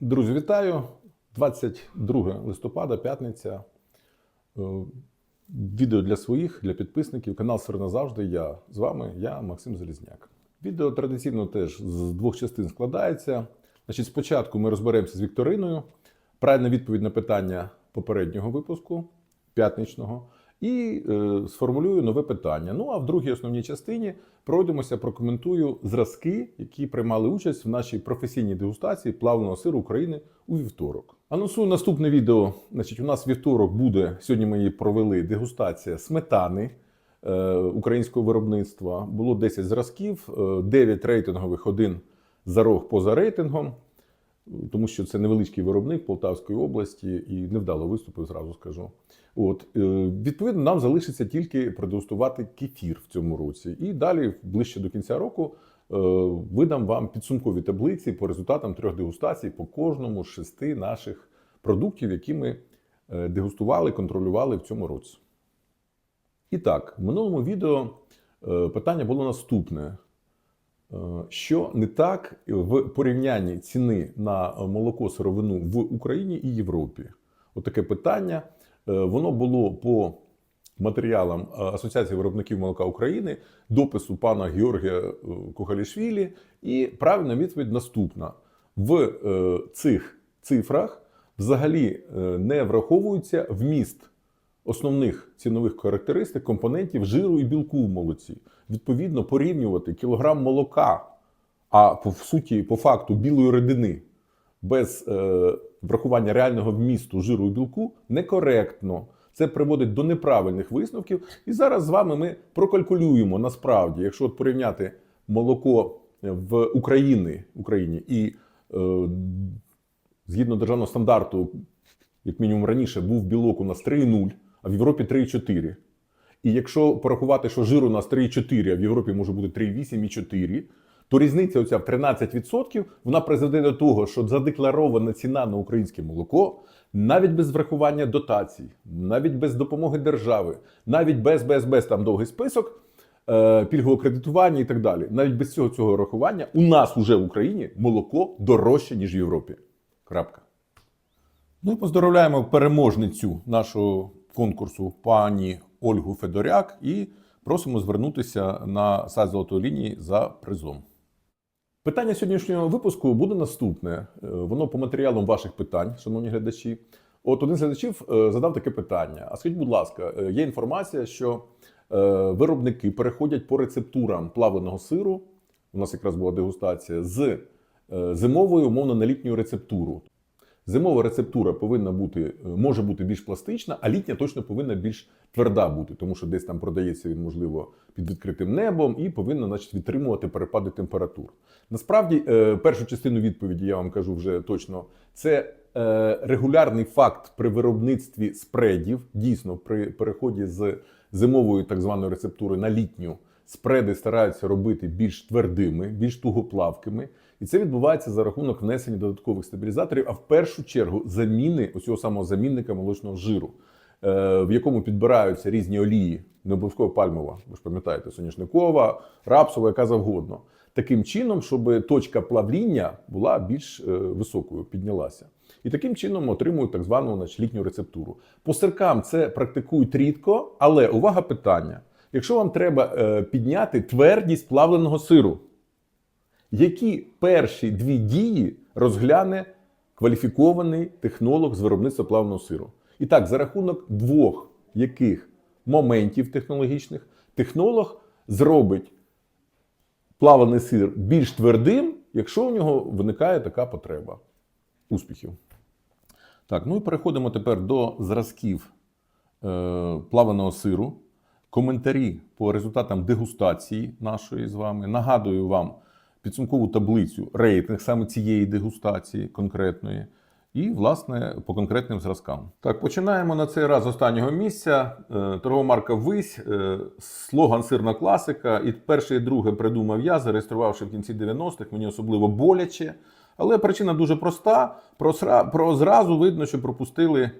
Друзі, вітаю! 22 листопада, п'ятниця. Е, Відео для своїх, для підписників. Канал «Сир назавжди. Я з вами, я Максим Залізняк. Відео традиційно теж з двох частин складається. Значить, спочатку ми розберемося з Вікториною. Правильна відповідь на питання попереднього випуску, п'ятничного, і е, сформулюю нове питання. Ну а в другій основній частині пройдемося, прокоментую зразки, які приймали участь в нашій професійній дегустації плавленого сиру України у вівторок. Анонсую наступне відео. Значить, у нас вівторок буде сьогодні. Ми її провели дегустація сметани е, українського виробництва. Було 10 зразків, е, 9 рейтингових, один зарог поза рейтингом тому що це невеличкий виробник Полтавської області і невдало виступив, зразу скажу. От е, відповідно, нам залишиться тільки продегустувати кефір в цьому році. І далі, ближче до кінця року, е, видам вам підсумкові таблиці по результатам трьох дегустацій по кожному з шести наших продуктів, які ми е, дегустували, контролювали в цьому році. І так, в минулому відео питання було наступне. Е, Що не так в порівнянні ціни на молоко сировину в Україні і Європі? Отаке питання. Е, Воно було по матеріалам е, Асоціації виробників молока України, допису пана Георгія Кухалішвілі. І правильна відповідь наступна: в цих цифрах взагалі не враховується вміст основних цінових характеристик компонентів жиру і білку в молоці. Відповідно, порівнювати кілограм молока, а по в суті, по факту білої рідини без е, врахування реального вмісту жиру і білку некоректно. Це приводить до неправильних висновків. І зараз з вами ми прокалькулюємо насправді, якщо от порівняти молоко в Україні, Україні і е, згідно державного стандарту, як мінімум раніше, був білок у нас 3,0, а в Європі 3,4. І якщо порахувати, що жир у нас 3,4, а в Європі може бути 3,8 і 4, то різниця оця в 13% вона призведе до того, що задекларована ціна на українське молоко, навіть без врахування дотацій, навіть без допомоги держави, навіть без без без там довгий список, е, пільгового кредитування і так далі. Навіть без цього цього рахування у нас уже в Україні молоко дорожче, ніж в Європі. Крапка. Ну і поздоровляємо переможницю нашого конкурсу пані Ольгу Федоряк і просимо звернутися на сайт золотої лінії за призом. Питання сьогоднішнього випуску буде наступне. Е, Воно по матеріалам ваших питань, шановні глядачі. От один з глядачів е, задав таке питання: а скажіть, будь ласка, е, є інформація, що виробники переходять по рецептурам плавленого сиру. У нас якраз була дегустація з зимовою, умовно, на літню рецептуру. Зимова рецептура повинна бути, е, може бути більш пластична, а літня точно повинна більш тверда бути, тому що десь там продається він, можливо, під відкритим небом і повинна, значить, відтримувати перепади температур. Насправді, е, першу частину відповіді я вам кажу вже точно. Це е, регулярний факт при виробництві спредів. Дійсно, при переході з зимової так званої рецептури на літню спреди стараються робити більш твердими, більш тугоплавкими. І це відбувається за рахунок внесення додаткових стабілізаторів, а в першу чергу заміни оцього самого замінника молочного жиру, е, в якому підбираються різні олії, не обов'язково пальмова, ви ж пам'ятаєте, соняшникова, рапсова, яка завгодно. Таким чином, щоб точка плавління була більш е, високою, піднялася. І таким чином отримують так звану значить, літню рецептуру. По сиркам це практикують рідко, але увага питання: якщо вам треба е, підняти твердість плавленого сиру, які перші дві дії розгляне кваліфікований технолог з виробництва плавного сиру. І так, за рахунок двох яких моментів технологічних технолог зробить плаваний сир більш твердим, якщо у нього виникає така потреба. Успіхів. Так, ну і переходимо тепер до зразків е, плаваного сиру. Коментарі по результатам дегустації нашої з вами. Нагадую вам підсумкову таблицю рейтинг саме цієї дегустації конкретної. І, власне, по конкретним зразкам. Так, починаємо на цей раз останнього місця. Е, Торгова марка Вись, е, слоган сирна класика. І перше і друге придумав я, зареєструвавши в кінці 90-х, мені особливо боляче. Але причина дуже проста. Про зразу видно, що пропустили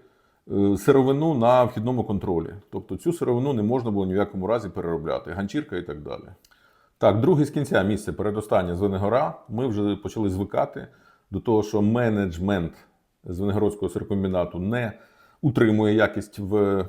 е, сировину на вхідному контролі. Тобто цю сировину не можна було ні в якому разі переробляти, ганчірка і так далі. Так, другий з кінця місце передостаннє Звенигора. Ми вже почали звикати до того, що менеджмент Звенигородського сиркомбінату не утримує якість в,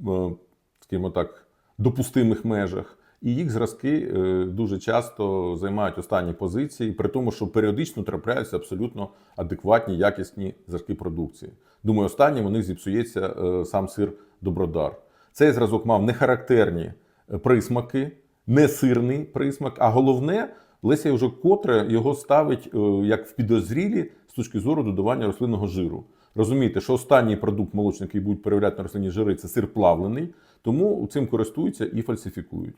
в скажімо так, допустимих межах. І їх зразки е, дуже часто займають останні позиції, при тому, що періодично трапляються абсолютно адекватні, якісні зразки продукції. Думаю, останнім у них зіпсується е, сам сир Добродар. Цей зразок мав нехарактерні е, присмаки, не сирний присмак, а головне, Леся вже котре його ставить е, як в підозрілі з точки зору додавання рослинного жиру. Розумієте, що останній продукт молочники який будуть перевіряти на рослинні жири, це сир плавлений, тому цим користуються і фальсифікують.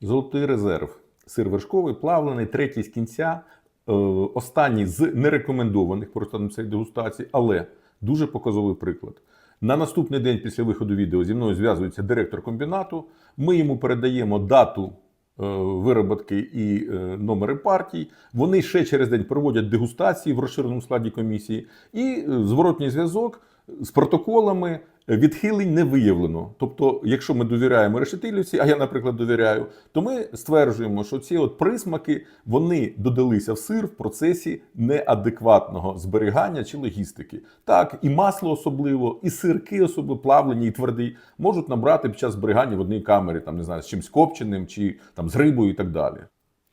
Золотий резерв. Сир вершковий, плавлений, третій з кінця, е, останній з нерекомендованих по цієї дегустації, але дуже показовий приклад. На наступний день після виходу відео зі мною зв'язується директор комбінату. Ми йому передаємо дату е, вироботки і е, номери партій. Вони ще через день проводять дегустації в розширеному складі комісії, і е, зворотній зв'язок з протоколами відхилень не виявлено. Тобто, якщо ми довіряємо решетилівці, а я, наприклад, довіряю, то ми стверджуємо, що ці от присмаки вони додалися в сир в процесі неадекватного зберігання чи логістики. Так, і масло особливо, і сирки, особливо плавлені і тверді, можуть набрати під час зберігання в одній камері, там не знаю, з чимсь копченим чи там з рибою і так далі.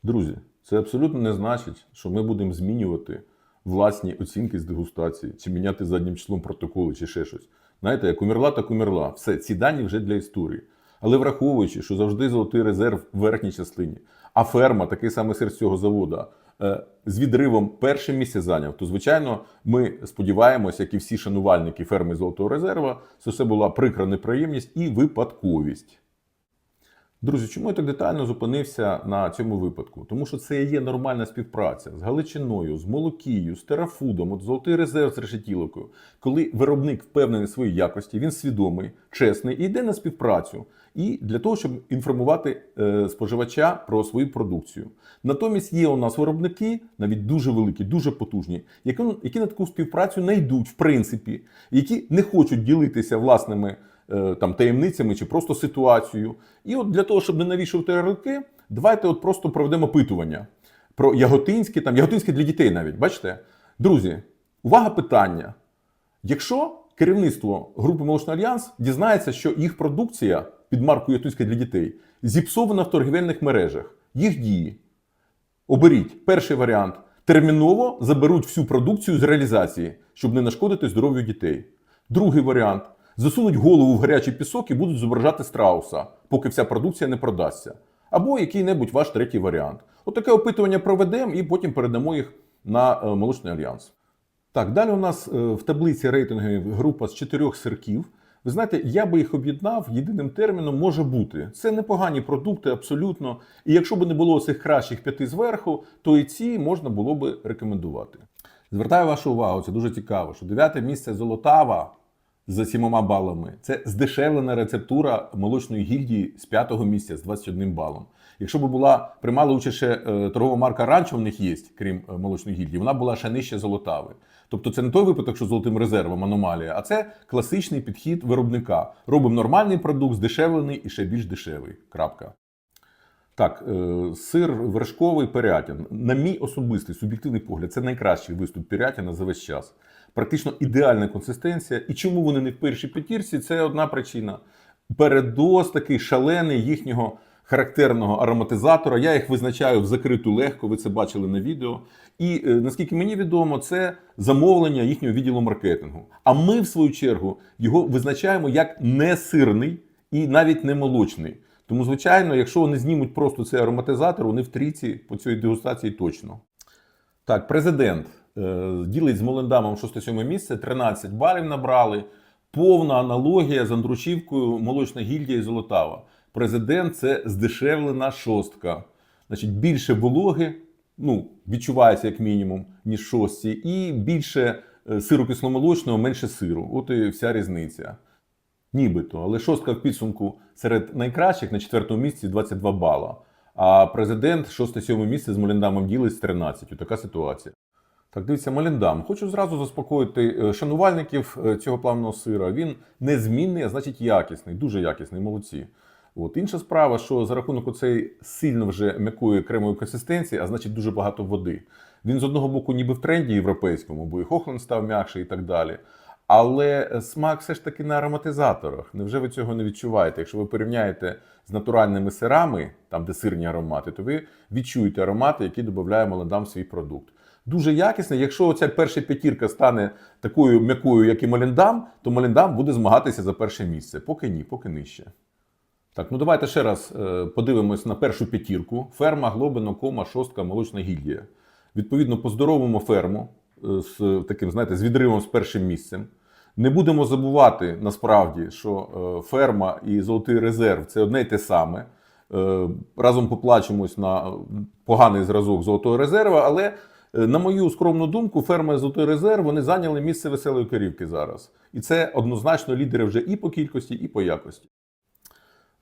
Друзі, це абсолютно не значить, що ми будемо змінювати власні оцінки з дегустації, чи міняти заднім числом протоколи, чи ще щось. Знаєте, як умерла, так умерла. Все, ці дані вже для історії. Але враховуючи, що завжди золотий резерв в верхній частині, а ферма, такий самий сир цього заводу, е, з відривом перше місце зайняв, то звичайно ми сподіваємося, як і всі шанувальники ферми золотого резерва, це була прикра неприємність і випадковість. Друзі, чому я так детально зупинився на цьому випадку? Тому що це є нормальна співпраця з Галичиною, з Молокією, з Терафудом, от золотий резерв з решетілокою. Коли виробник впевнений в своїй якості, він свідомий, чесний і йде на співпрацю. І для того, щоб інформувати е, споживача про свою продукцію. Натомість є у нас виробники, навіть дуже великі, дуже потужні, які, які на таку співпрацю не йдуть, в принципі, які не хочуть ділитися власними там таємницями чи просто ситуацією. І от для того, щоб не навішувати ярлики, давайте от просто проведемо опитування про яготинське, там яготинське для дітей навіть. Бачите? Друзі, увага питання. Якщо керівництво групи Молочний Альянс дізнається, що їх продукція під маркою Яготинське для дітей зіпсована в торгівельних мережах, їх дії. Оберіть перший варіант. Терміново заберуть всю продукцію з реалізації, щоб не нашкодити здоров'ю дітей. Другий варіант засунуть голову в гарячий пісок і будуть зображати страуса, поки вся продукція не продасться. Або який-небудь ваш третій варіант. Отаке опитування проведемо і потім передамо їх на е, молочний альянс. Так, далі у нас е, в таблиці рейтингові група з чотирьох сирків. Ви знаєте, я би їх об'єднав єдиним терміном може бути. Це непогані продукти, абсолютно. І якщо б не було цих кращих п'яти зверху, то і ці можна було би рекомендувати. Звертаю вашу увагу, це дуже цікаво, що дев'яте місце Золотава з сімома балами це здешевлена рецептура молочної гільдії з п'ятого місця з 21 балом. Якщо б була приймала участь ще е, торгова марка Ранчо в них є, крім е, молочної гільдії, вона була ще нижче золотави. Тобто це не той випадок, що золотим резервом аномалія, а це класичний підхід виробника. Робимо нормальний продукт, здешевлений і ще більш дешевий. Крапка. Так, е, сир вершковий Пирятин. На мій особистий суб'єктивний погляд, це найкращий виступ Пирятина за весь час. Практично ідеальна консистенція. І чому вони не в першій п'ятірці? Це одна причина. Передос такий шалений їхнього характерного ароматизатора. Я їх визначаю в закриту легко, ви це бачили на відео. І е, наскільки мені відомо, це замовлення їхнього відділу маркетингу. А ми, в свою чергу, його визначаємо як несирний і навіть не молочний. Тому, звичайно, якщо вони знімуть просто цей ароматизатор, вони в трійці по цій дегустації точно. Так, президент е, ділить з Молендамом 6-7 місце, 13 балів набрали. Повна аналогія з Андрушівкою, молочна гільдія і Золотава. Президент це здешевлена шостка. Значить, більше вологи, ну, відчувається як мінімум, ніж шостці, і більше е, сиру кисломолочного, менше сиру. От і вся різниця. Нібито, але шостка в підсумку серед найкращих на четвертому місці 22 бала. А президент 6-7 місце з Моліндамом ділить з 13. Така ситуація. Так, дивіться, Маліндам. Хочу зразу заспокоїти е, шанувальників е, цього плавного сира. Він незмінний, а значить якісний, дуже якісний, молодці. От. Інша справа, що за рахунок оцеї сильно вже м'якої кремової консистенції, а значить дуже багато води. Він з одного боку, ніби в тренді європейському, бо і Хохланд став м'якший і так далі. Але е, смак все ж таки на ароматизаторах. Невже ви цього не відчуваєте? Якщо ви порівняєте з натуральними сирами, там де сирні аромати, то ви відчуєте аромати, які додає молодам свій продукт. Дуже якісне. Якщо оця перша п'ятірка стане такою м'якою, як і Моліндам, то Моліндам буде змагатися за перше місце. Поки ні, поки нижче. Так, ну давайте ще раз е, подивимось на першу п'ятірку. Ферма, Глобино, Кома, Шостка, Молочна гільдія. Відповідно, поздоровимо ферму е, з таким, знаєте, з відривом з першим місцем. Не будемо забувати насправді, що е, ферма і золотий резерв це одне й те саме. Е, Разом поплачемось на поганий зразок золотого резерва, але е, на мою скромну думку, ферма золотий резерв вони зайняли місце веселої корівки зараз. І це однозначно лідери вже і по кількості, і по якості.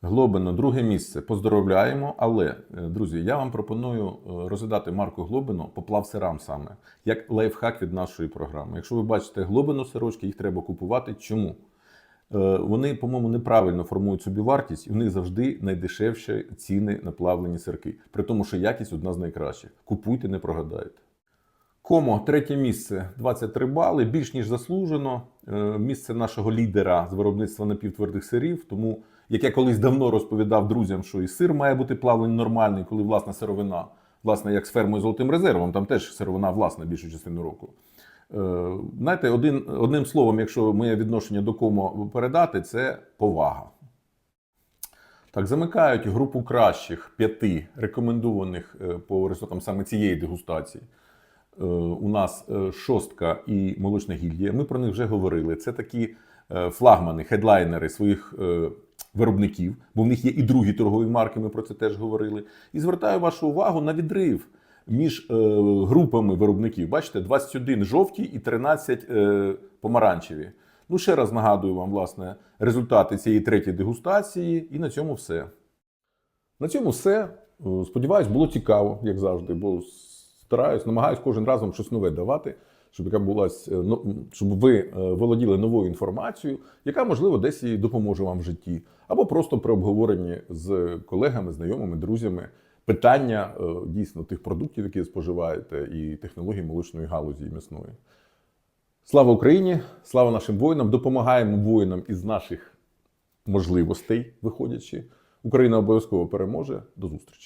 Глобино, друге місце. Поздоровляємо. Але, е, друзі, я вам пропоную е, розглядати марку Глобино поплав сирам саме, як лайфхак від нашої програми. Якщо ви бачите глобино сирочки, їх треба купувати. Чому? Е, Вони, по-моєму, неправильно формують собі вартість, і в них завжди найдешевші ціни на плавлені сирки. При тому, що якість одна з найкращих. Купуйте, не прогадаєте. Комо, третє місце, 23 бали, більш ніж заслужено. Місце нашого лідера з виробництва напівтвердих сирів. Тому, як я колись давно розповідав друзям, що і сир має бути плавлений нормальний, коли власна сировина, власне, як з фермою золотим резервом, там теж сировина власна більшу частину року. Е, Знаєте, один, одним словом, якщо моє відношення до комо передати, це повага. Так, замикають групу кращих п'яти рекомендованих е, по результатам саме цієї дегустації. Е, У нас шостка і молочна гільдія. Ми про них вже говорили. Це такі флагмани, хедлайнери своїх виробників, бо в них є і другі торгові марки. Ми про це теж говорили. І звертаю вашу увагу на відрив між е, групами виробників. Бачите, 21 жовті і 13 е, помаранчеві. Ну, ще раз нагадую вам, власне, результати цієї третьої дегустації, і на цьому все. На цьому все. Е, Сподіваюсь, було цікаво, як завжди, бо стараюсь, намагаюсь кожен раз вам щось нове давати, щоб яка була, е, ну, щоб ви е, володіли новою інформацією, яка, можливо, десь і допоможе вам в житті, або просто при обговоренні з колегами, знайомими, друзями питання е, дійсно тих продуктів, які споживаєте, і технологій молочної галузі і м'ясної. Слава Україні! Слава нашим воїнам! Допомагаємо воїнам із наших можливостей, виходячи. Україна обов'язково переможе. До зустрічі!